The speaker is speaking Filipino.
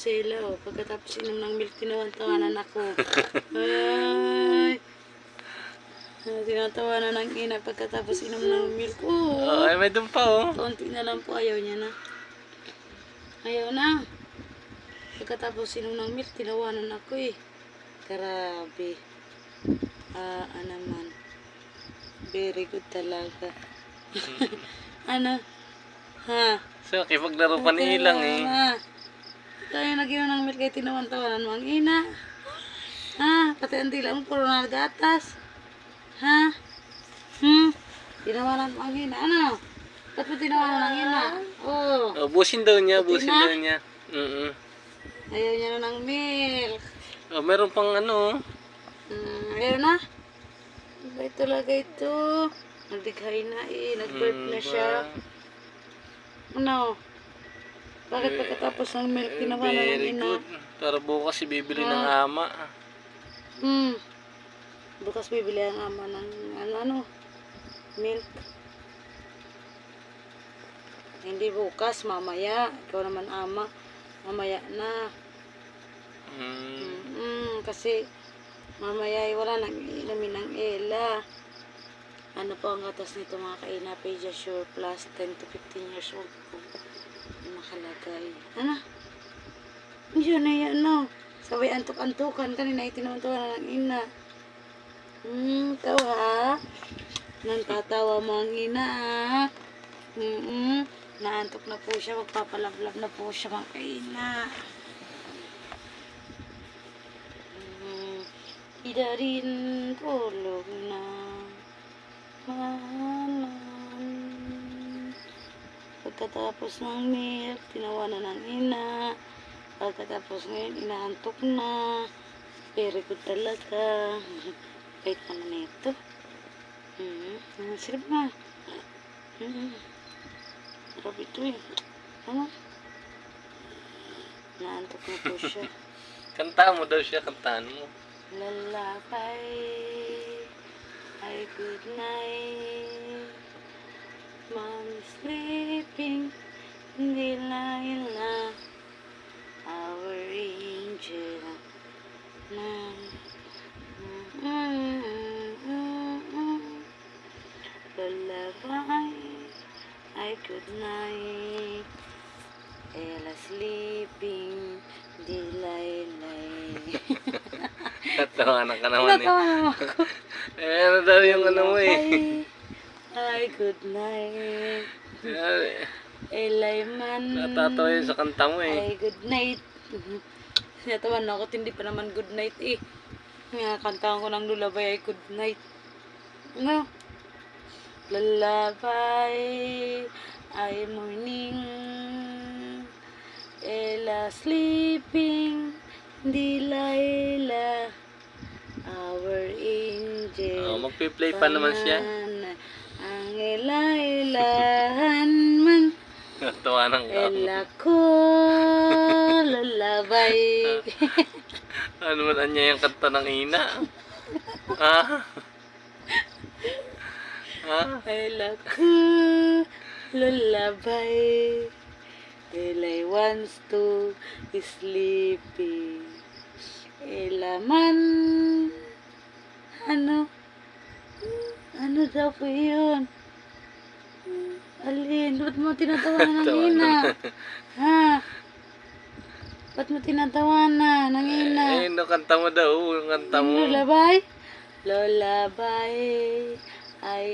sila, oh. Pagkatapos inom ng milk, tinawan-tawanan ako. Ay. Tinatawanan ng ina pagkatapos inom ng milk. Oh. Oh, ay, may doon pa oh. Kaunti na lang po, ayaw niya na. Ayaw na. Pagkatapos inom ng milk, tinawanan ako eh. Grabe. Ah, ano man. Very good talaga. ano? Ha? So, kipaglaro pa ni Ilang eh. Ha? Kaya nagyan ng milk ay tinawan-tawanan mo ang ina. Ha? Pati ang dila mo puro na gatas. Ha? Hmm? Tinawanan mo ang ina. Ano? Ba't mo tinawanan ang ina? Oh. Oh, busin daw niya, busin na? daw niya. Mm Ayaw niya na ng milk. Oh, meron pang ano. Hmm, ayaw na. Bait talaga ito. Nagdighay na eh. Nag-birth na Mm, siya. Ano? Bakit pagkatapos ng milk tinawanan ng Very ina? good. Para bukas ibibili ng Ah. ama. Hmm. Bukas bibili ang ama ng ano, ano milk. Hindi bukas, mamaya. Ikaw naman ama. Mamaya na. Mm. Mm, kasi mamaya ay wala nang inumin ng Ella. Ano po ang gatas nito mga kaina? Pediasure plus 10 to 15 years old po. Nakalagay. Ano? Yun na yan, no? Sabay antok-antukan. Kanina itinuntuan ng ina. Hmm, tawa. Nang tatawa mo ang ina, ah. Mm Naantok na po siya. Magpapalablab na po siya mga kaina. Mm, Idarin tulog na mahalan. Pagkatapos ng milk, tinawanan ng ina. Pagkatapos ngayon, inaantok na. Very good talaga. Bait naman ito. Hmm, ang sarap na. Hmm. Sarap ito eh. Ano? Naantok na po siya. Kanta mo daw siya, kantaan mo. Lullaby, ay good night. Sleeping, Delilah, our angel. Na, Lullaby, ay good night. Ella sleeping, Delilah. Tatawanan ka naman eh. Natawa ako. Eh, ano daw yung ano mo eh. Ay, good night. Eh, Elay man. Natatawa yun sa kanta mo eh. Ay, good night. Natawa na ako, hindi pa naman good night eh. Nga, kantahan ko ng lulabay ay good night. Ano? Lalabay ay morning. Ella sleeping. Delilah. Our angel. Oh, magpi-play pa naman siya. Ang man. Natawanan ka. Ella ko lalabay. Ano man anya yung kanta ng ina? Ah? Ah? Ella ko lalabay. Ella wants to sleepy. Ella man. Ano? Ano daw po yun? Alin, ba't mo tinatawanan ng ina? Ha? Ba't mo tinatawanan ng ina? Eh, no, kanta mo daw. Yung kanta mo. Lullaby? Lullaby ay